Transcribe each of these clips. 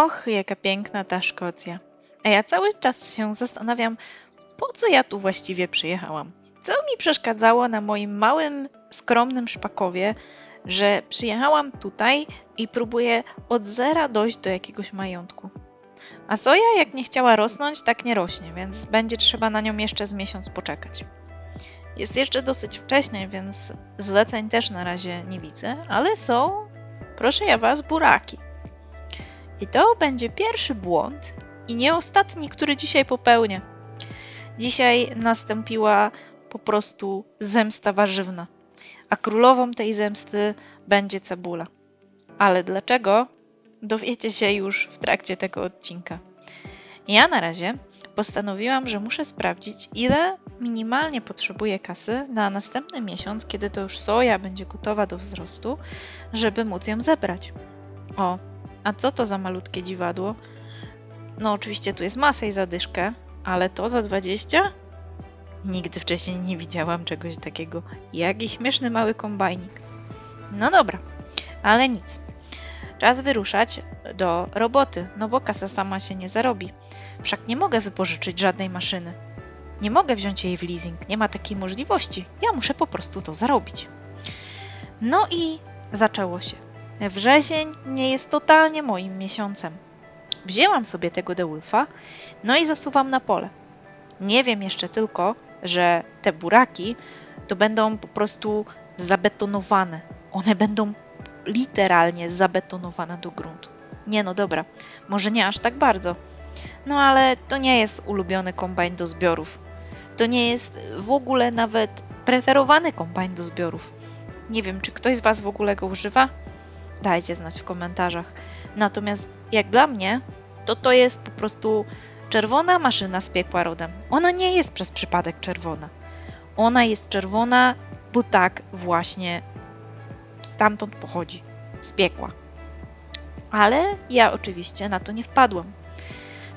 Och, jaka piękna ta Szkocja. A ja cały czas się zastanawiam, po co ja tu właściwie przyjechałam. Co mi przeszkadzało na moim małym, skromnym szpakowie, że przyjechałam tutaj i próbuję od zera dojść do jakiegoś majątku. A soja, jak nie chciała rosnąć, tak nie rośnie, więc będzie trzeba na nią jeszcze z miesiąc poczekać. Jest jeszcze dosyć wcześnie, więc zleceń też na razie nie widzę, ale są, proszę ja was, buraki. I to będzie pierwszy błąd i nie ostatni, który dzisiaj popełnię. Dzisiaj nastąpiła po prostu zemsta warzywna, a królową tej zemsty będzie cebula. Ale dlaczego? Dowiecie się już w trakcie tego odcinka. Ja na razie postanowiłam, że muszę sprawdzić, ile minimalnie potrzebuję kasy na następny miesiąc, kiedy to już soja będzie gotowa do wzrostu, żeby móc ją zebrać. O, a co to za malutkie dziwadło? No, oczywiście tu jest masa i zadyszkę, ale to za 20? Nigdy wcześniej nie widziałam czegoś takiego. Jaki śmieszny mały kombajnik. No dobra, ale nic. Czas wyruszać do roboty, no bo kasa sama się nie zarobi. Wszak nie mogę wypożyczyć żadnej maszyny. Nie mogę wziąć jej w leasing, nie ma takiej możliwości. Ja muszę po prostu to zarobić. No i zaczęło się. Wrzesień nie jest totalnie moim miesiącem. Wzięłam sobie tego DeWolfa, no i zasuwam na pole. Nie wiem jeszcze tylko, że te buraki to będą po prostu zabetonowane. One będą literalnie zabetonowane do gruntu. Nie no dobra, może nie aż tak bardzo. No ale to nie jest ulubiony kombajn do zbiorów. To nie jest w ogóle nawet preferowany kombajn do zbiorów. Nie wiem, czy ktoś z Was w ogóle go używa? Dajcie znać w komentarzach. Natomiast jak dla mnie, to to jest po prostu czerwona maszyna z piekła rodem. Ona nie jest przez przypadek czerwona. Ona jest czerwona, bo tak właśnie stamtąd pochodzi, z piekła. Ale ja oczywiście na to nie wpadłam.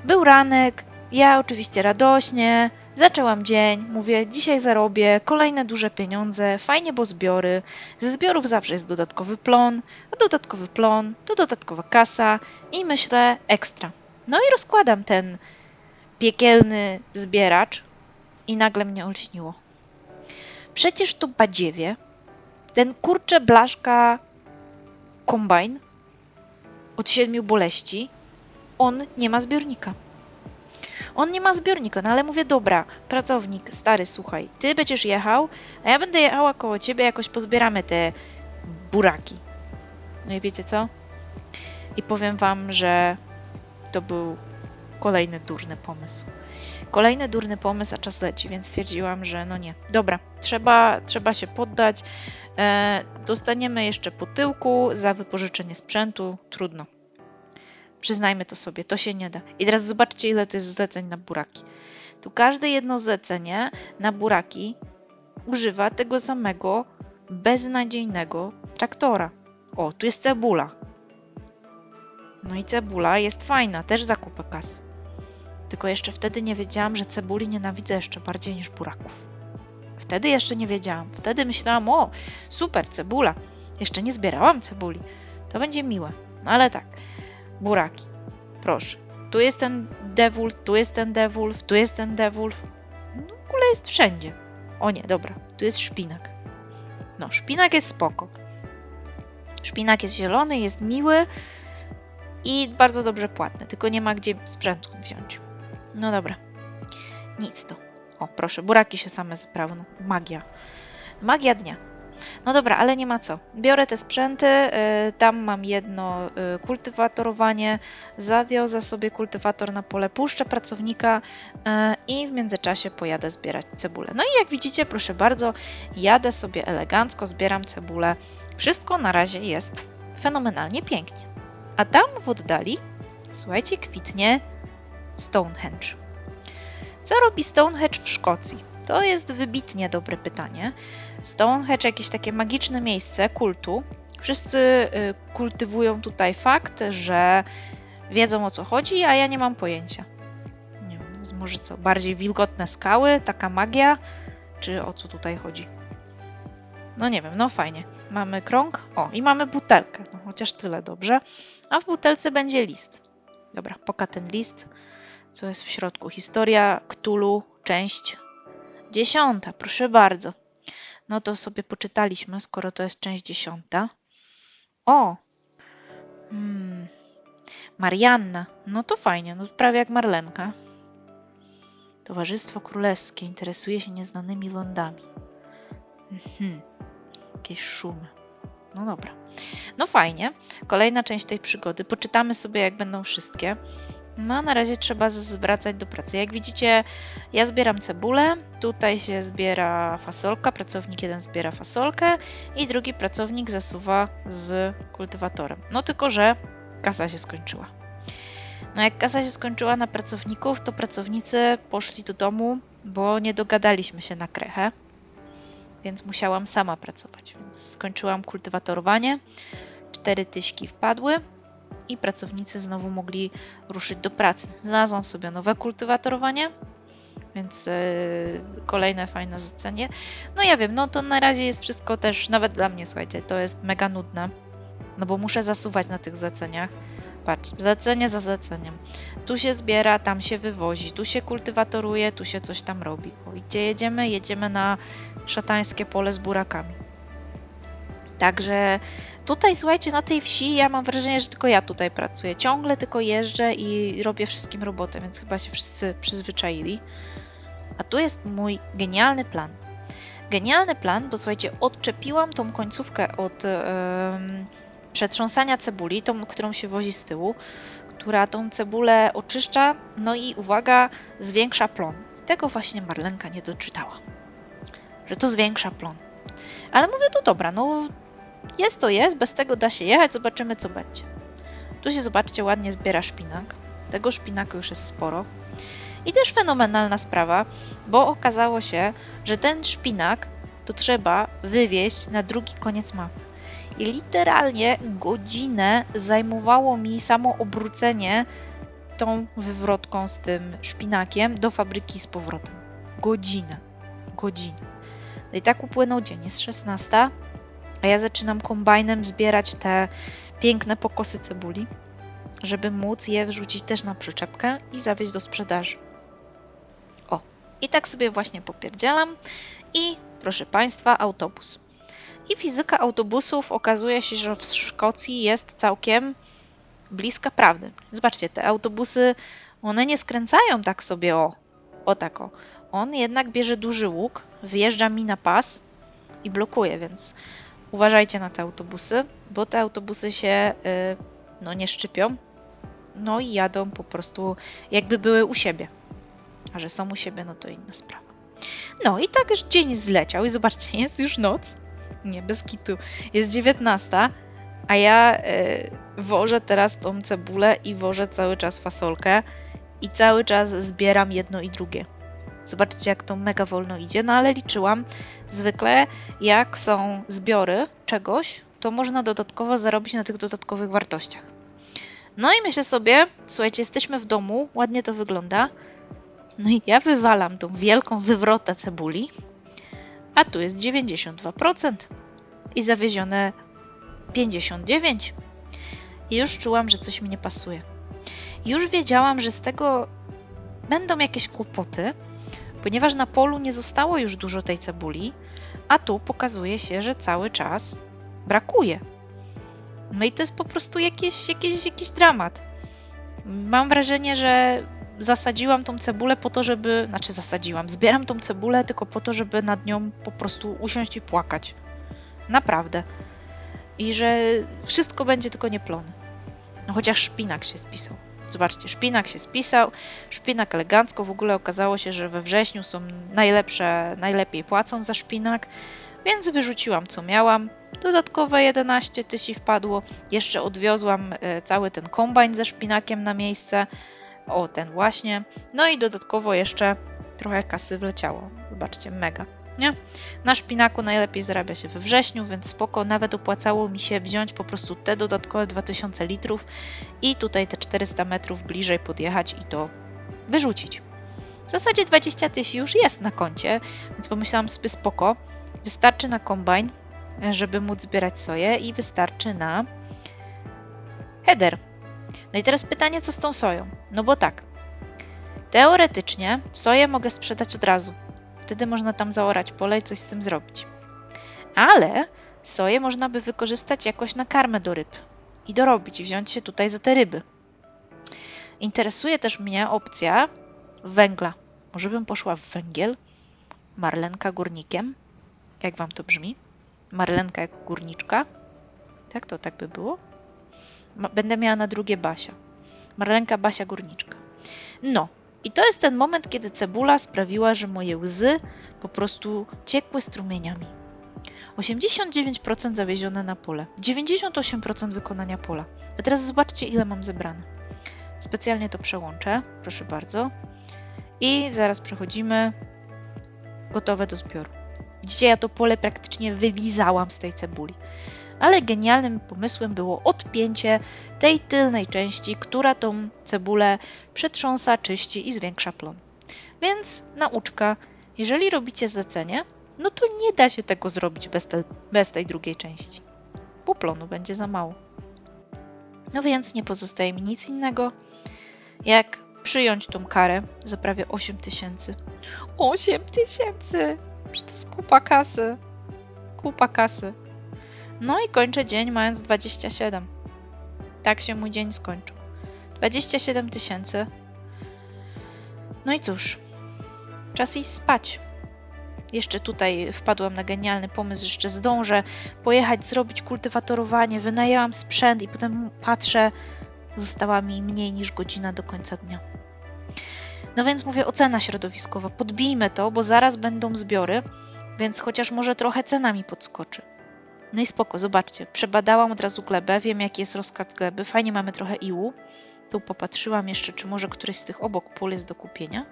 Był ranek, ja oczywiście radośnie, zaczęłam dzień, mówię, dzisiaj zarobię kolejne duże pieniądze, fajnie, bo zbiory. Ze zbiorów zawsze jest dodatkowy plon, a dodatkowy plon to dodatkowa kasa i myślę ekstra. No i rozkładam ten piekielny zbieracz i nagle mnie olśniło. Przecież to badziewie, ten kurcze blaszka kombajn od siedmiu boleści, on nie ma zbiornika. On nie ma zbiornika, no ale mówię, dobra, pracownik, stary, słuchaj, ty będziesz jechał, a ja będę jechała koło ciebie, jakoś pozbieramy te buraki. No i wiecie co? I powiem wam, że to był kolejny durny pomysł. Kolejny durny pomysł, a czas leci, więc stwierdziłam, że no nie. Dobra, trzeba, trzeba się poddać. E, dostaniemy jeszcze po tyłku za wypożyczenie sprzętu. Trudno. Przyznajmy to sobie, to się nie da. I teraz zobaczcie, ile to jest zleceń na buraki. Tu każde jedno zlecenie na buraki używa tego samego beznadziejnego traktora. O, tu jest cebula. No i cebula jest fajna, też zakupę kas. Tylko jeszcze wtedy nie wiedziałam, że cebuli nienawidzę jeszcze bardziej niż buraków. Wtedy jeszcze nie wiedziałam. Wtedy myślałam, o, super, cebula. Jeszcze nie zbierałam cebuli. To będzie miłe. No ale tak, buraki. Proszę. Tu jest ten devulf, tu jest ten devulf, tu jest ten devulf. No, jest wszędzie. O nie, dobra. Tu jest szpinak. No, szpinak jest spoko. Szpinak jest zielony, jest miły i bardzo dobrze płatny, tylko nie ma gdzie sprzętu wziąć. No dobra. Nic to. O, proszę, buraki się same zaprawną. Magia. Magia dnia. No dobra, ale nie ma co. Biorę te sprzęty, y, tam mam jedno y, kultywatorowanie, zawiozę sobie kultywator na pole, puszczę pracownika y, i w międzyczasie pojadę zbierać cebulę. No i jak widzicie, proszę bardzo, jadę sobie elegancko, zbieram cebulę. Wszystko na razie jest fenomenalnie pięknie. A tam w oddali, słuchajcie, kwitnie Stonehenge. Co robi Stonehenge w Szkocji? To jest wybitnie dobre pytanie. Stonehenge jakieś takie magiczne miejsce kultu. Wszyscy y, kultywują tutaj fakt, że wiedzą o co chodzi, a ja nie mam pojęcia. Nie wiem, może co, bardziej wilgotne skały, taka magia, czy o co tutaj chodzi? No nie wiem, no fajnie. Mamy krąg, o i mamy butelkę, no chociaż tyle dobrze. A w butelce będzie list. Dobra, poka ten list. Co jest w środku? Historia Ktulu, część dziesiąta, proszę bardzo. No to sobie poczytaliśmy, skoro to jest część dziesiąta. O! Hmm. Marianna. No to fajnie, no prawie jak Marlenka. Towarzystwo Królewskie interesuje się nieznanymi lądami. Mhm. Jakieś szumy. No dobra. No fajnie. Kolejna część tej przygody. Poczytamy sobie, jak będą wszystkie. No, na razie trzeba zwracać do pracy. Jak widzicie, ja zbieram cebulę, tutaj się zbiera fasolka, pracownik jeden zbiera fasolkę i drugi pracownik zasuwa z kultywatorem. No tylko, że kasa się skończyła. No jak kasa się skończyła na pracowników, to pracownicy poszli do domu, bo nie dogadaliśmy się na krechę, więc musiałam sama pracować. Więc skończyłam kultywatorowanie, cztery tyśki wpadły i pracownicy znowu mogli ruszyć do pracy. Znalazłam sobie nowe kultywatorowanie, więc e, kolejne fajne zlecenie. No ja wiem, no to na razie jest wszystko też, nawet dla mnie, słuchajcie, to jest mega nudne, no bo muszę zasuwać na tych zleceniach. Patrz, zlecenie za zleceniem. Tu się zbiera, tam się wywozi, tu się kultywatoruje, tu się coś tam robi. O, gdzie jedziemy? Jedziemy na szatańskie pole z burakami. Także tutaj, słuchajcie, na tej wsi ja mam wrażenie, że tylko ja tutaj pracuję. Ciągle tylko jeżdżę i robię wszystkim robotę, więc chyba się wszyscy przyzwyczaili. A tu jest mój genialny plan. Genialny plan, bo słuchajcie, odczepiłam tą końcówkę od em, przetrząsania cebuli, tą, którą się wozi z tyłu, która tą cebulę oczyszcza, no i uwaga, zwiększa plon. Tego właśnie Marlenka nie doczytała, że to zwiększa plon. Ale mówię, to dobra, no jest to jest, bez tego da się jechać, zobaczymy co będzie. Tu się zobaczcie, ładnie zbiera szpinak. Tego szpinaku już jest sporo. I też fenomenalna sprawa, bo okazało się, że ten szpinak to trzeba wywieźć na drugi koniec mapy. I literalnie godzinę zajmowało mi samo obrócenie tą wywrotką z tym szpinakiem do fabryki z powrotem. Godzinę. Godzinę. No i tak upłynął dzień. Jest 16, a ja zaczynam kombajnem zbierać te piękne pokosy cebuli, żeby móc je wrzucić też na przyczepkę i zawieźć do sprzedaży. O, i tak sobie właśnie popierdzielam i proszę Państwa, autobus. I fizyka autobusów okazuje się, że w Szkocji jest całkiem bliska prawdy. Zobaczcie, te autobusy, one nie skręcają tak sobie o, o tak o. On jednak bierze duży łuk, wjeżdża mi na pas i blokuje, więc uważajcie na te autobusy, bo te autobusy się y, no, nie szczypią, no i jadą po prostu jakby były u siebie. A że są u siebie, no to inna sprawa. No i tak już dzień zleciał i zobaczcie, jest już noc. Nie, bez kitu. Jest 19, a ja y, wożę teraz tą cebulę i wożę cały czas fasolkę i cały czas zbieram jedno i drugie. Zobaczcie, jak to mega wolno idzie, no ale liczyłam. Zwykle, jak są zbiory czegoś, to można dodatkowo zarobić na tych dodatkowych wartościach. No i myślę sobie, słuchajcie, jesteśmy w domu, ładnie to wygląda. No i ja wywalam tą wielką wywrotę cebuli, a tu jest 92% i zawiezione 59%. I już czułam, że coś mi nie pasuje. Już wiedziałam, że z tego będą jakieś kłopoty, ponieważ na polu nie zostało już dużo tej cebuli, a tu pokazuje się, że cały czas brakuje. No i to jest po prostu jakiś, jakiś, jakiś dramat. Mam wrażenie, że zasadziłam tą cebulę po to, żeby. Znaczy, zasadziłam. Zbieram tą cebulę tylko po to, żeby nad nią po prostu usiąść i płakać. Naprawdę. I że wszystko będzie tylko nieplony. No chociaż szpinak się spisał. Zobaczcie, szpinak się spisał, szpinak elegancko. W ogóle okazało się, że we wrześniu są najlepsze, najlepiej płacą za szpinak, więc wyrzuciłam co miałam. Dodatkowe 11 tysięcy wpadło. Jeszcze odwiozłam e, cały ten kombajn ze szpinakiem na miejsce. O, ten właśnie. No i dodatkowo jeszcze trochę kasy wleciało. Zobaczcie, mega. Nie? Na szpinaku najlepiej zarabia się we wrześniu, więc spoko, nawet opłacało mi się wziąć po prostu te dodatkowe 2000 litrów i tutaj te 400 metrów bliżej podjechać i to wyrzucić. W zasadzie 20 tysięcy już jest na koncie, więc pomyślałam sobie spoko, wystarczy na kombajn, żeby móc zbierać soję i wystarczy na header. No i teraz pytanie, co z tą soją? No bo tak, teoretycznie soję mogę sprzedać od razu. Wtedy można tam zaorać pole i coś z tym zrobić. Ale soję można by wykorzystać jakoś na karmę do ryb i dorobić, wziąć się tutaj za te ryby. Interesuje też mnie opcja węgla. Może bym poszła w węgiel? Marlenka górnikiem? Jak wam to brzmi? Marlenka jako górniczka? Tak, to tak by było? Będę miała na drugie Basia. Marlenka, Basia, górniczka. No, i to jest ten moment, kiedy cebula sprawiła, że moje łzy po prostu ciekły strumieniami. 89% zawiezione na pole, 98% wykonania pola. A teraz zobaczcie, ile mam zebrane. Specjalnie to przełączę, proszę bardzo. I zaraz przechodzimy. Gotowe do zbioru. Widzicie, ja to pole praktycznie wylizałam z tej cebuli. Ale genialnym pomysłem było odpięcie tej tylnej części, która tą cebulę przetrząsa, czyści i zwiększa plon. Więc nauczka, jeżeli robicie zlecenie, no to nie da się tego zrobić bez, te, bez tej drugiej części, bo plonu będzie za mało. No więc nie pozostaje mi nic innego, jak przyjąć tą karę za prawie 8 tysięcy. 8 tysięcy! Przecież to jest kupa kasy. Kupa kasy. No i kończę dzień mając 27. Tak się mój dzień skończył. 27 tysięcy. No i cóż, czas iść spać. Jeszcze tutaj wpadłam na genialny pomysł, jeszcze zdążę pojechać, zrobić kultywatorowanie, wynajęłam sprzęt i potem patrzę, została mi mniej niż godzina do końca dnia. No więc mówię, ocena środowiskowa, podbijmy to, bo zaraz będą zbiory, więc chociaż może trochę cena mi podskoczy. No i spoko, zobaczcie, przebadałam od razu glebę, wiem jaki jest rozkład gleby, fajnie mamy trochę iłu. Tu popatrzyłam jeszcze, czy może któryś z tych obok pól jest do kupienia.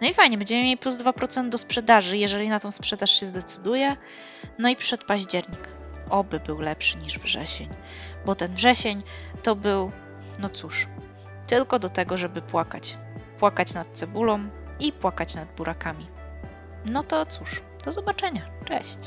No i fajnie, będziemy mieli plus 2% do sprzedaży, jeżeli na tą sprzedaż się zdecyduje. No i przed październik. Oby był lepszy niż wrzesień, bo ten wrzesień to był, no cóż, tylko do tego, żeby płakać. Płakać nad cebulą i płakać nad burakami. No to cóż, do zobaczenia. Cześć.